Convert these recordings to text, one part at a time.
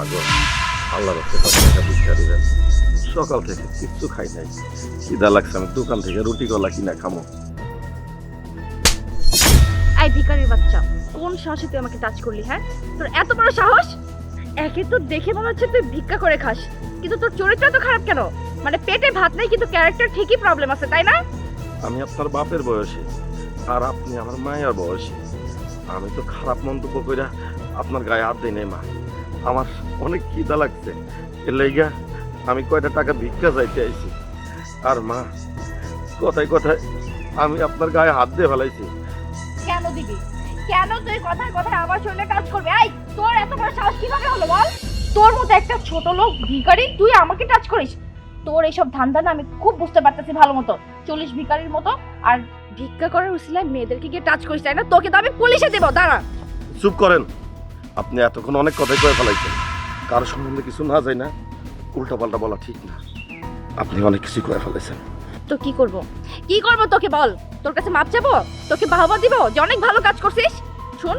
পাগল। আল্লাহ রাখতে টাকা ভিক্ষা দিবেন সকাল থেকে কিচ্ছু খাই নাই। খিদা লাগছে আমি দোকান থেকে রুটি কলা কিনা খামো। এই ভিখারির বাচ্চা কোন সাহসে তুই আমাকে টাচ করলি হ্যাঁ? তোর এত বড় সাহস? একে তো দেখে মনে হচ্ছে তুই ভিক্ষা করে খাস। কিন্তু তোর চরিত্র তো খারাপ কেন? মানে পেটে ভাত নেই কিন্তু ক্যারেক্টার ঠিকই প্রবলেম আছে তাই না? আমি আপনার বাপের বয়সী আর আপনি আমার মায়ের বয়সী। আমি তো খারাপ মন্তব্য কইরা আপনার গায়ে হাত দিই নাই মা। আমার অনেক খিদা লাগছে। এর লাইগা আমি কয়টা টাকা ভিক্ষা চাইতে আইছি। আর মা কথায় কথায় আমি আপনার গায়ে হাত দিয়ে ফেলাইছি। কেন দিবি? কেন তুই কথায় কথায় আমার শরীরে টাচ করবে? এই তোর এত বড় সাহস কীভাবে হলো বল? তোর মতো একটা ছোট লোক ভিখারি তুই আমাকে টাচ করিস? তোর এইসব ধান্দা না আমি খুব বুঝতে পারতেছি ভালো মতো। চল্লিশ ভিখারির মতো আর ভিক্ষা করার উসিলায় মেয়েদেরকে গিয়ে টাচ করিস তাই না? তোকে তো আমি পুলিশে দেবো দাঁড়া। চুপ করেন। আপনি এতক্ষণ অনেক কথাই কয়ে ফেলাইছেন। কারও সম্বন্ধে কিছু না যায় না উল্টা পাল্টা বলা ঠিক না। আপনি অনেক কিছু কয়ে ফেলাইছেন তো কি করব? কি করব তোকে বল? তোর কাছে মাপ চাবো? তোকে বাহবা দিব? যে অনেক ভালো কাজ করছিস? শুন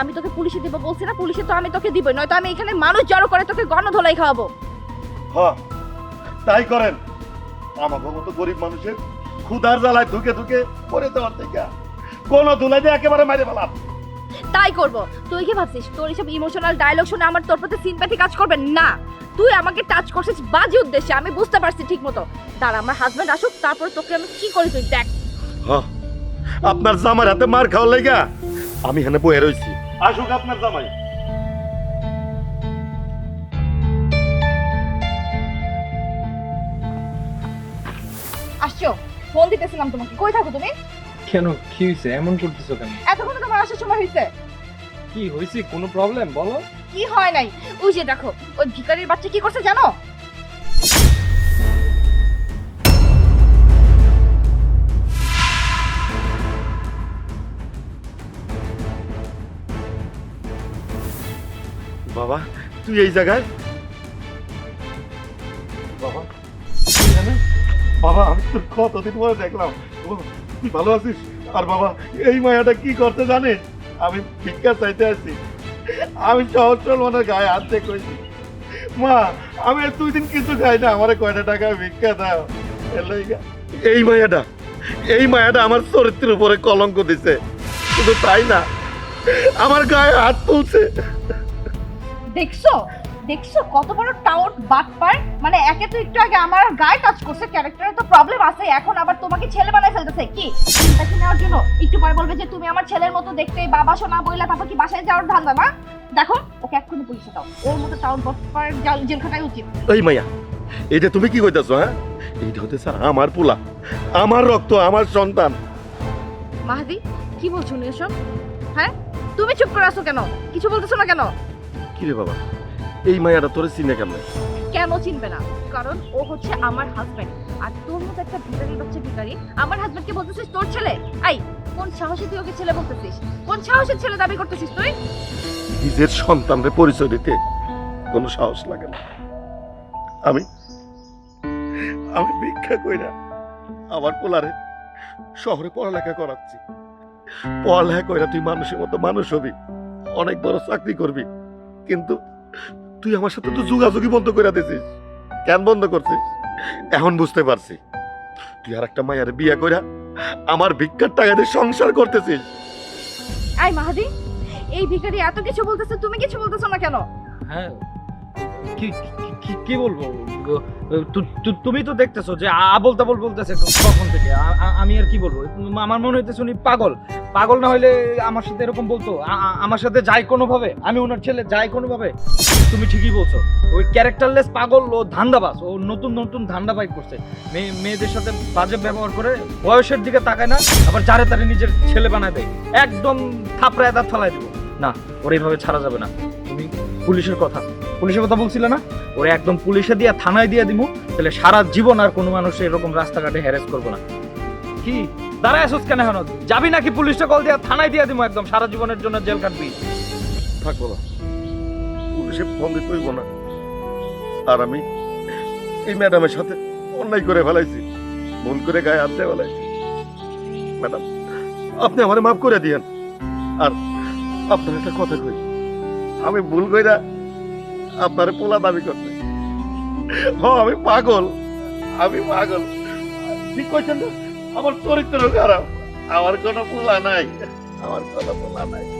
আমি তোকে পুলিশে দিব বলছি না পুলিশে তো আমি তোকে দিবই নয়তো আমি এখানে মানুষ জড়ো করে তোকে গণধোলাই খাওয়াবো। হ্যাঁ তাই করেন। আমার মতো গরিব মানুষের ক্ষুধার জ্বালায় ধুকে ধুকে করে দেওয়ার থেকে কোন ধুলাই দিয়ে একেবারে মাইরে ফেলাম। তাই করব। তুই কি ভাবছিস? তোর এইসব ইমোশনাল ডায়লগ শুনে আমার তোর প্রতি সিম্প্যাথি কাজ করবে? না। তুই আমাকে টাচ করছিস বাজে উদ্দেশ্যে আমি বুঝতে পারছি ঠিক মতো দাঁড়া আমার হাজব্যান্ড আসুক তারপর তোকে আমি কি করি তুই দেখ। হ্যাঁ আপনার জামার হাতে মার খাওয়ার লাইগা আমি এখানে বয়ে রইছি। আসুক আপনার জামাই। আসছো ফোন দিতেছিলাম তোমাকে। কই থাকো তুমি? কেন? কি হয়েছে এমন করতেছো কেন? এতক্ষণ আসার সময় হয়েছে কি হয়েছে কোনো প্রবলেম বলো। কি হয় নাই? ওই যে দেখো ওই ভিখারির বাচ্চা কি করছে জানো? বাবা তুই এই জায়গায়? বাবা বাবা আমি তোর কতদিন পরে দেখলাম। তুই ভালো আছিস? আর বাবা, এই মায়াটা কি করতে জানিস আমি ভিক্ষা চাইতে আসছি। আমি সহজ সলমানের গায়ে হাত দিয়ে কইছি, মা, আমি দুই দিন কিছু খাই না, আমার কয়টা টাকা ভিক্ষা দাও। এই মায়াটা এই মায়াটা আমার চরিত্রের উপরে কলঙ্ক দিছে। শুধু তাই না, আমার গায়ে হাত তুলছে। দেখছ? দেখছ? কত বড় টাউট বাটপার মানে একে তো একটু আগে আমার গায়ে টাচ করছে ক্যারেক্টারে তো প্রবলেম আছে। এখন আবার তোমাকে ছেলে বানায় ফেলতেছে। কি? চিন্তা নেওয়ার জন্য? একটু পরে বলবে যে তুমি আমার ছেলের মতো দেখতে বাবা শোনা বইলা তারপর কি বাসায় যাওয়ার ধান্দা না? দেখো ওকে এক্ষুনি পুলিশে দাও। ওর মতো টাউট বাটপার জেল খাটাই উচিত। এই মাইয়া এটা তুমি কি কইতাছো হ্যাঁ? এইটা হতেছে আমার পোলা আমার রক্ত আমার সন্তান। মাহাদি কি বলছো এসব হ্যাঁ? তুমি চুপ করে আছো কেন? কিছু বলতেছো না কেন? কি রে বাবা? এই মায়াটা তোরে চিনে কেমন? কেন চিনবে না? কারণ ও হচ্ছে আমার হাজবেন্ড আর তোর মতো একটা ভিখারি বাচ্চা ভিখারি। আমার হাজবেন্ডকে বলতেছিস তোর ছেলে? আই কোন সাহসে তুই ওকে ছেলে বলতেছিস? কোন সাহসের ছেলে দাবি করতেছিস তুই? নিজের সন্তানরে পরিচয় দিতে কোনো সাহস লাগে না। আমি আমি ভিক্ষা কইরা আমার পোলারে শহরে পড়ালেখা করাচ্ছি। পড়ালেখা কইরা তুই মানুষের মতো মানুষ হবি অনেক বড় চাকরি করবি। কিন্তু তুই আমার সাথে তো যোগাযোগই বন্ধ করে দিছিস। কেন বন্ধ করছিস? এখন বুঝতে পারছি। তুই আর একটা মায়ের বিয়ে করে আমার ভিক্ষার টাকা দিয়ে সংসার করতেছিস। আই মাহাদি এই ভিখারি এত কিছু বলতেছে তুমি কিছু বলতেছো না কেন? হ্যাঁ কি কি- কি কি বলব? তুমি তো দেখতেছো যে আ বলতে বল বলতেছে কখন থেকে? আমি আর কি বলব? আমার মনে হইতেছে উনি পাগল। পাগল না হইলে আমার সাথে এরকম বলতো। আমার সাথে যাই কোনোভাবে? আমি ওনার ছেলে যাই কোনোভাবে? তুমি ঠিকই বলছো। ওই ক্যারেক্টারলেস পাগল, ও ধান্দাবাজ, ও নতুন নতুন ধান্দা বাইক করছে। মেয়ে মেয়েদের সাথে বাজে ব্যবহার করে বয়সের দিকে তাকায় না, আবার যারে তারে নিজের ছেলে বানায় দেয়। একদম থাপড়ায় দাঁত ফালাই দেবো। না, ওর এইভাবে ছাড়া যাবে না। তুমি পুলিশের কথা। পুলিশের কথা বলছিলে না? ওরে একদম পুলিশে দিয়ে, থানায় দিয়ে দিমু, তাহলে সারা জীবন আর কোনো মানুষ এরকম রাস্তাঘাটে হ্যারেস করব না। কি? দাঁড়ায় আসুস কেন এখন? যাবি নাকি পুলিশে কল দিয়ে, থানায় দিয়ে দিমু একদম, সারা জীবনের জন্য জেল কাটবি। থাক বাবা, পুলিশে ফোন দিতে হইব না। আর আমি এই ম্যাডামের সাথে অন্যায় করে ফেলাইছি, ভুল করে গায়ে হাত দিয়ে ফেলাইছি। ম্যাডাম আপনি আমারে মাফ করে দিয়েন। আর আপনার একটা কথা কই, আমি ভুল কইরা আপনার পোলা দাবি করতে আমি পাগল। আমি পাগল। ঠিক করছেন আমার চরিত্র খারাপ। আমার কোনো পোলা নাই। আমার কোনো পোলা নাই।